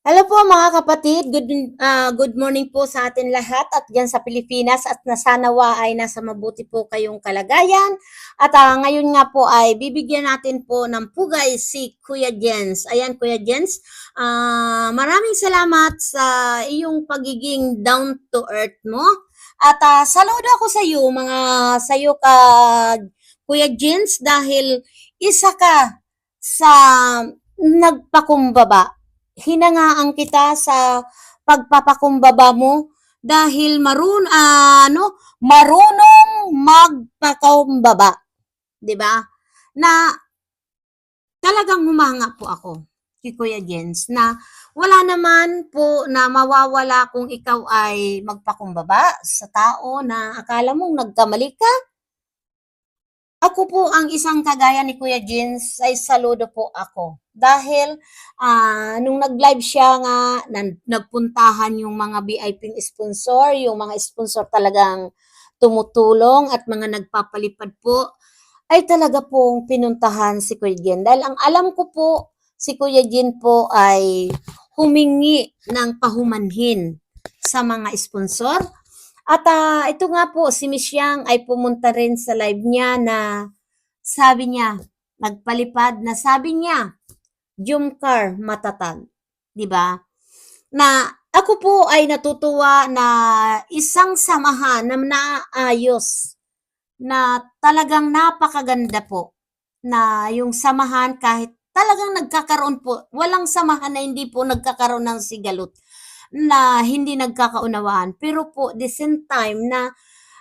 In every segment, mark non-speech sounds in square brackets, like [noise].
Hello po mga kapatid, good, ah, good morning po sa atin lahat at dyan sa Pilipinas at nasanawa ay nasa mabuti po kayong kalagayan. At ah, ngayon nga po ay bibigyan natin po ng pugay si Kuya Jens. Ayan Kuya Jens, ah, maraming salamat sa iyong pagiging down to earth mo. At ah, saludo ako sa iyo mga sa iyo ka Kuya Jens dahil isa ka sa nagpakumbaba hinangaan kita sa pagpapakumbaba mo dahil marun ah, ano marunong magpakumbaba 'di ba? Na talagang humanga po ako kay Kuya Jens na wala naman po na mawawala kung ikaw ay magpakumbaba sa tao na akala mong nagkamali ka ako po ang isang kagaya ni Kuya Jens ay saludo po ako. Dahil ah, nung nag-live siya nga, nagpuntahan yung mga VIP sponsor, yung mga sponsor talagang tumutulong at mga nagpapalipad po, ay talaga pong pinuntahan si Kuya Jen. Dahil ang alam ko po, si Kuya Jen po ay humingi ng pahumanhin sa mga sponsor at ah, ito nga po, si Miss Yang ay pumunta rin sa live niya na sabi niya, nagpalipad na sabi niya, Jumcar matatag. 'Di ba? Na ako po ay natutuwa na isang samahan na naayos na talagang napakaganda po na yung samahan kahit talagang nagkakaroon po, walang samahan na hindi po nagkakaroon ng sigalot na hindi nagkakaunawaan. Pero po, the same time na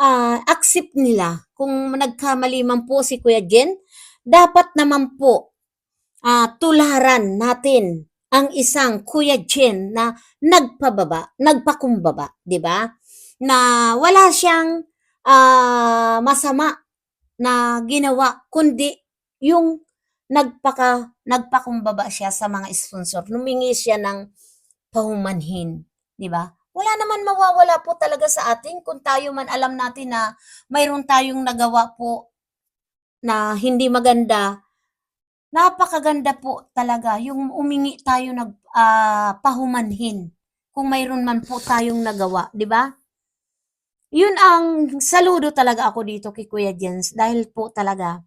ah, accept nila kung nagkamali man po si Kuya Jen, dapat naman po ah, tularan natin ang isang Kuya Jen na nagpababa, nagpakumbaba, 'di ba? Na wala siyang ah, masama na ginawa kundi yung nagpaka nagpakumbaba siya sa mga sponsor. Lumingi siya ng pahumanhin, 'di ba? Wala naman mawawala po talaga sa atin kung tayo man alam natin na mayroon tayong nagawa po na hindi maganda. Napakaganda po talaga yung umingi tayo nag ah, pahumanhin kung mayroon man po tayong nagawa, 'di ba? Yun ang saludo talaga ako dito kay Kuya Jens dahil po talaga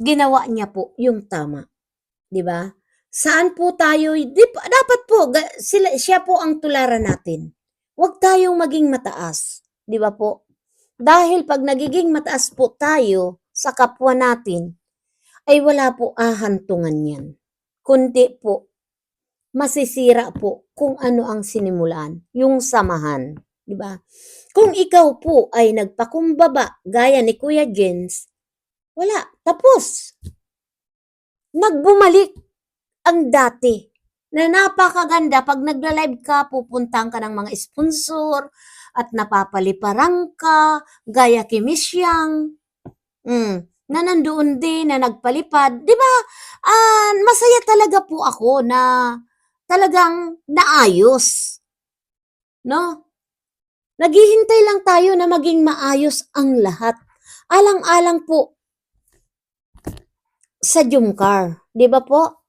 ginawa niya po yung tama, 'di ba? Saan po tayo, di, pa- dapat po, sila, siya po ang tularan natin. Huwag tayong maging mataas, di ba po? Dahil pag nagiging mataas po tayo sa kapwa natin, ay wala po ahantungan yan. Kundi po, masisira po kung ano ang sinimulan, yung samahan, di ba? Kung ikaw po ay nagpakumbaba, gaya ni Kuya Jens, wala, tapos. Nagbumalik ang dati na napakaganda pag nagla-live ka, pupuntahan ka ng mga sponsor at napapaliparang ka, gaya kay Miss Yang. Mm, na nandoon din, na nagpalipad. Di ba, ah, masaya talaga po ako na talagang naayos. No? Naghihintay lang tayo na maging maayos ang lahat. Alang-alang po sa Jumcar. Di ba po?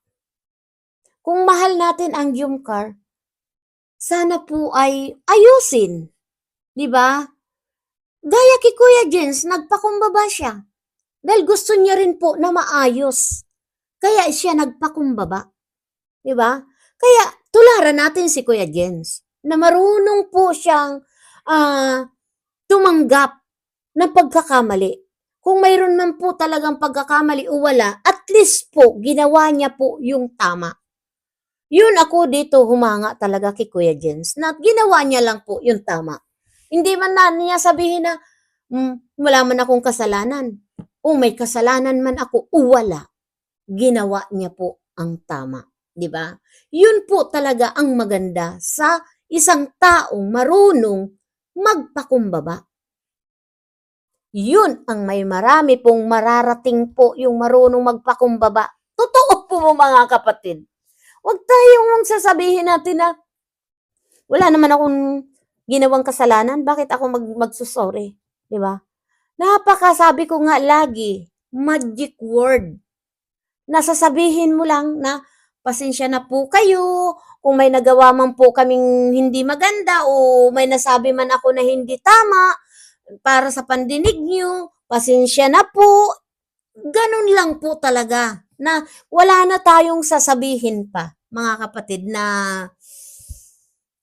Kung mahal natin ang Jumcar, sana po ay ayusin. Di ba? Gaya kay Kuya Jens, nagpakumbaba siya. Dahil gusto niya rin po na maayos. Kaya siya nagpakumbaba. Di ba? Kaya tularan natin si Kuya Jens na marunong po siyang ah, tumanggap ng pagkakamali. Kung mayroon man po talagang pagkakamali o wala, at least po ginawa niya po yung tama. Yun ako dito humanga talaga kay Kuya Jens na ginawa niya lang po yung tama. Hindi man na niya sabihin na "Hmm, wala man akong kasalanan. O may kasalanan man ako o wala. Ginawa niya po ang tama. 'Di ba? Yun po talaga ang maganda sa isang taong marunong magpakumbaba. Yun ang may marami pong mararating po yung marunong magpakumbaba. Totoo po mga kapatid. Huwag tayong sasabihin natin na wala naman akong ginawang kasalanan, bakit ako mag magsusorry, 'di ba? Napakasabi ko nga lagi, magic word. Nasasabihin mo lang na pasensya na po kayo. Kung may nagawa man po kaming hindi maganda o may nasabi man ako na hindi tama para sa pandinig nyo, pasensya na po. Ganun lang po talaga na wala na tayong sasabihin pa, mga kapatid, na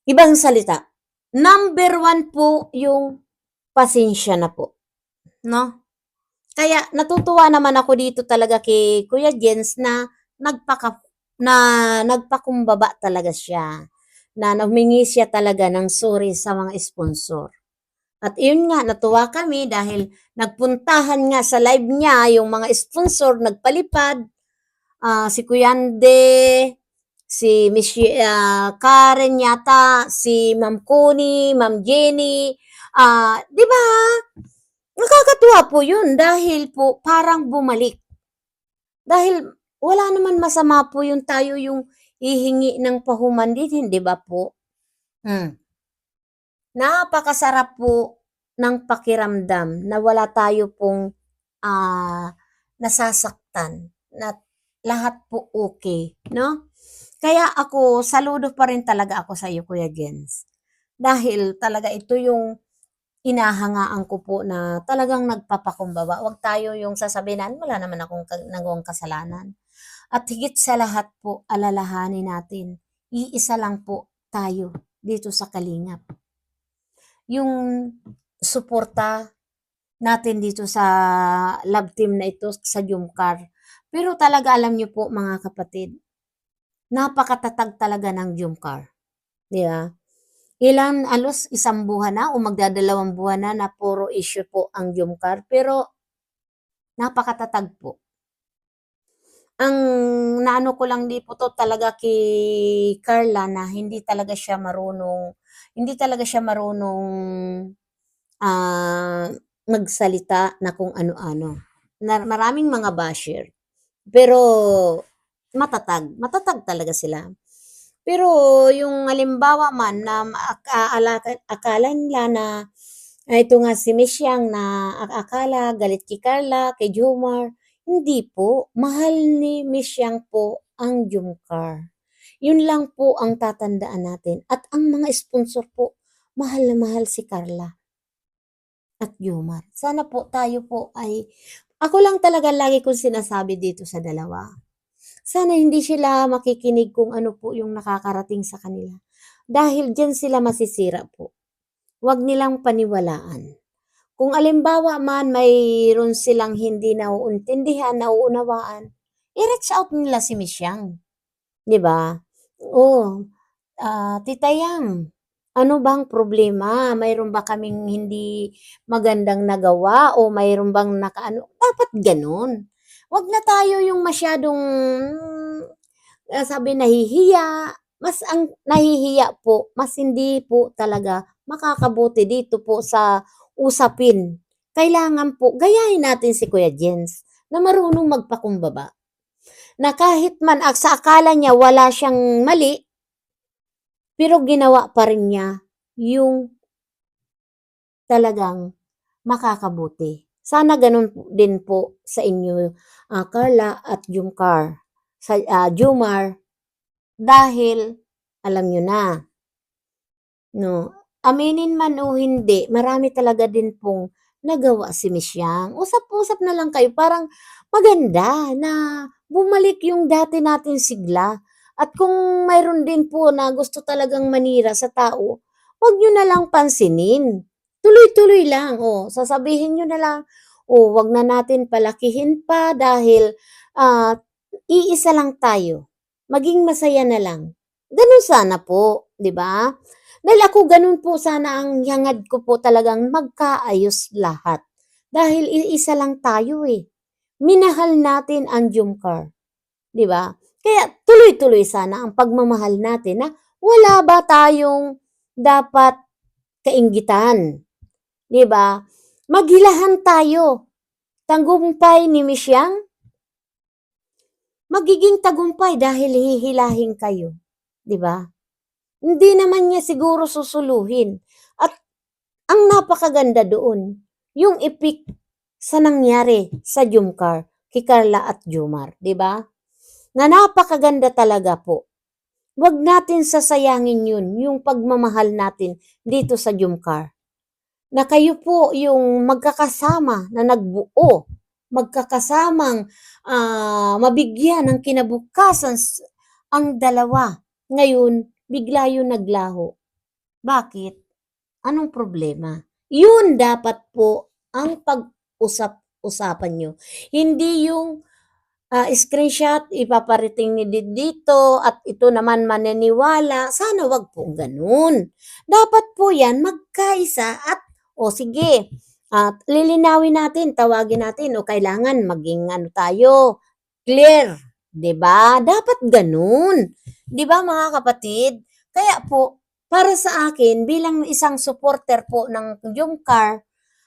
ibang salita. Number one po yung pasensya na po. No? Kaya natutuwa naman ako dito talaga kay Kuya Jens na nagpaka na nagpakumbaba talaga siya. Na humingi siya talaga ng sorry sa mga sponsor. At yun nga, natuwa kami dahil nagpuntahan nga sa live niya yung mga sponsor nagpalipad. Ah, si Kuyande, si Miss ah, Karen yata, si Ma'am Connie, Ma'am Jenny. Ah, 'di ba? Nakakatuwa po 'yun dahil po parang bumalik. Dahil wala naman masama po yung tayo yung hihingi ng pahuman din, hindi ba po? Hmm. Napakasarap po ng pakiramdam na wala tayo pong ah, nasasaktan na lahat po okay, no? Kaya ako, saludo pa rin talaga ako sa iyo, Kuya Gens. Dahil talaga ito yung inahangaan ko po na talagang nagpapakumbaba. Huwag tayo yung sasabihin wala naman akong nagawang kasalanan. At higit sa lahat po, alalahanin natin, iisa lang po tayo dito sa Kalingap. Yung suporta natin dito sa love team na ito sa Jumcar. Pero talaga alam niyo po mga kapatid, napakatatag talaga ng Jumcar. Di ba? Ilan, alos isang buwan na o magdadalawang buwan na na puro issue po ang Jumcar. Pero napakatatag po. Ang naano ko lang di po to talaga kay Carla na hindi talaga siya marunong, hindi talaga siya marunong ah, magsalita na kung ano-ano. Maraming mga basher. Pero matatag, matatag talaga sila. Pero yung halimbawa man na akala, akala nila na ito nga si Miss Yang na ak- akala galit kay Carla, kay Jomar, hindi po. Mahal ni Miss Yang po ang Jumcar. Yun lang po ang tatandaan natin. At ang mga sponsor po, mahal na mahal si Carla at Jomar. Sana po tayo po ay, ako lang talaga lagi kong sinasabi dito sa dalawa. Sana hindi sila makikinig kung ano po yung nakakarating sa kanila. Dahil dyan sila masisira po. Huwag nilang paniwalaan. Kung alimbawa man mayroon silang hindi nauuntindihan, nauunawaan, i-reach out nila si Miss Yang. Ba? Oh, ah, Tita Yang, ano bang problema? Mayroon ba kaming hindi magandang nagawa o mayroon bang nakaano? Dapat ganun. Huwag na tayo yung masyadong ah, sabi nahihiya. Mas ang nahihiya po, mas hindi po talaga makakabuti dito po sa usapin. Kailangan po, gayahin natin si Kuya Jens na marunong magpakumbaba. Na kahit man ak- sa akala niya wala siyang mali, pero ginawa pa rin niya yung talagang makakabuti. Sana ganun din po sa inyo, ah, Carla at Jumcar, sa ah, Jumar, dahil alam nyo na, no, aminin man o hindi, marami talaga din pong nagawa si Miss Yang. Usap-usap na lang kayo, parang maganda na bumalik yung dati natin sigla. At kung mayroon din po na gusto talagang manira sa tao, wag nyo na lang pansinin. Tuloy-tuloy lang. O, sasabihin nyo na lang, o, wag na natin palakihin pa dahil ah, iisa lang tayo. Maging masaya na lang. Ganun sana po, di ba? Dahil ako ganun po sana ang hangad ko po talagang magkaayos lahat. Dahil iisa lang tayo eh. Minahal natin ang Jumcar. Di ba? Kaya tuloy-tuloy sana ang pagmamahal natin na wala ba tayong dapat kaingitan. Di ba? Maghilahan tayo. Tanggumpay ni Miss Yang, magiging tagumpay dahil hihilahin kayo. Di ba? Hindi naman niya siguro susuluhin. At ang napakaganda doon, yung epic sa nangyari sa Jumcar, kay Carla at Jumar, di ba? Na napakaganda talaga po. Huwag natin sasayangin yun, yung pagmamahal natin dito sa Jumcar. Na kayo po yung magkakasama na nagbuo, magkakasamang ah, mabigyan ng kinabukasan ang dalawa. Ngayon, bigla yung naglaho. Bakit? Anong problema? Yun dapat po ang pag-usap-usapan nyo. Hindi yung ah, screenshot, ipaparating ni dito at ito naman maniniwala. Sana wag po ganun. Dapat po yan magkaisa at o sige, at lilinawin natin, tawagin natin o kailangan maging ano tayo, clear. 'Di ba? Dapat ganun. 'Di ba mga kapatid? Kaya po, para sa akin, bilang isang supporter po ng Jumcar,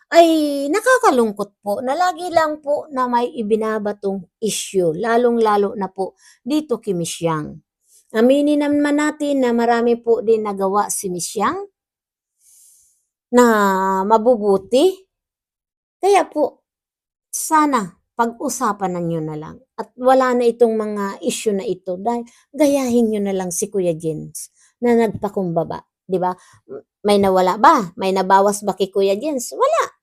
ay nakakalungkot po na lagi lang po na may ibinabatong issue, lalong-lalo na po dito kay Miss Yang. Aminin naman natin na marami po din nagawa si Miss Yang na mabubuti. Kaya po, sana pag-usapan ninyo na lang. At wala na itong mga issue na ito dahil gayahin nyo na lang si Kuya Jens na nagpakumbaba. Ba? May nawala ba? May nabawas ba kay Kuya Jens? Wala.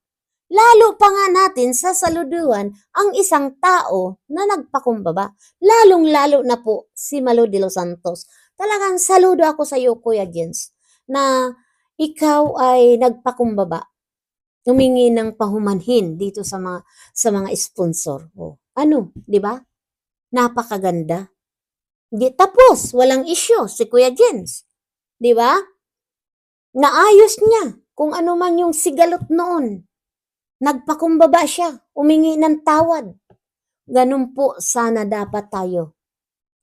Lalo pa nga natin sa saluduhan ang isang tao na nagpakumbaba. Lalong-lalo na po si Malo de los Santos. Talagang saludo ako sa iyo, Kuya Jens, na ikaw ay nagpakumbaba. Humingi ng pahumanhin dito sa mga sa mga sponsor. O, ano, 'di ba? Napakaganda. Di tapos, walang issue si Kuya Jens. 'Di ba? Naayos niya kung ano man yung sigalot noon. Nagpakumbaba siya, umingi ng tawad. Ganun po sana dapat tayo.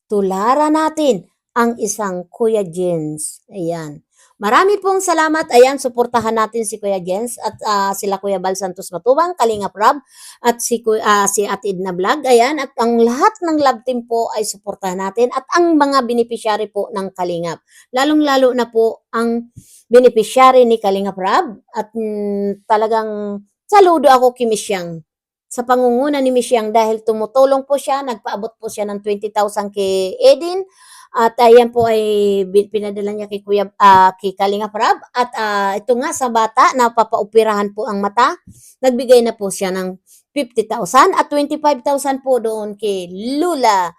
Tularan natin ang isang Kuya Jens. Ayan. Marami pong salamat. Ayan, suportahan natin si Kuya Jens at ah, sila Kuya Bal Santos Matubang, Kalinga Prab, at si, ah, si Atid na Vlog. Ayan, at ang lahat ng love team po ay suportahan natin at ang mga beneficiary po ng Kalingap. Lalong-lalo na po ang beneficiary ni Kalinga Prab at mm, talagang saludo ako kay Miss Yang sa pangunguna ni Miss Yang dahil tumutulong po siya, nagpaabot po siya ng 20,000 kay Edin at ayan po ay pinadala niya kay Kuya ah, kay Kalinga Prab at ah, ito nga sa bata na papaoperahan po ang mata, nagbigay na po siya ng 50,000 at 25,000 po doon kay Lula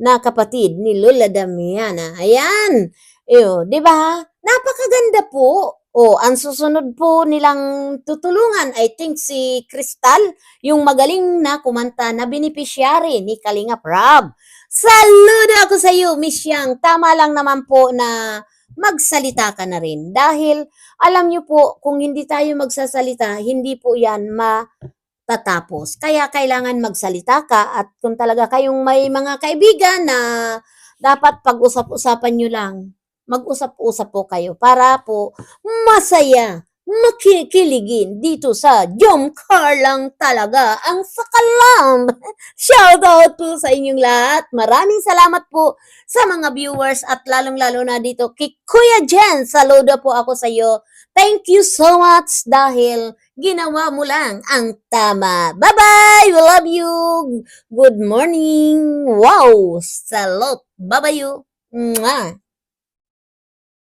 na kapatid ni Lula Damiana. Ayan. Eyo, 'di ba? Napakaganda po. O, ang susunod po nilang tutulungan, I think si Crystal, yung magaling na kumanta na beneficiary ni Kalinga Prab. Saludo ako sa iyo, Miss Yang. Tama lang naman po na magsalita ka na rin. Dahil alam niyo po, kung hindi tayo magsasalita, hindi po yan matatapos. Kaya kailangan magsalita ka at kung talaga kayong may mga kaibigan na dapat pag-usap-usapan nyo lang, mag-usap-usap po kayo para po masaya, makikiligin dito sa Jom Car lang talaga ang sakalam. [laughs] Shout out po sa inyong lahat. Maraming salamat po sa mga viewers at lalong-lalo na dito kay Kuya Jen. Saludo po ako sa iyo. Thank you so much dahil ginawa mo lang ang tama. Bye-bye! We love you! Good morning! Wow! Salute! Bye-bye you! Mwah!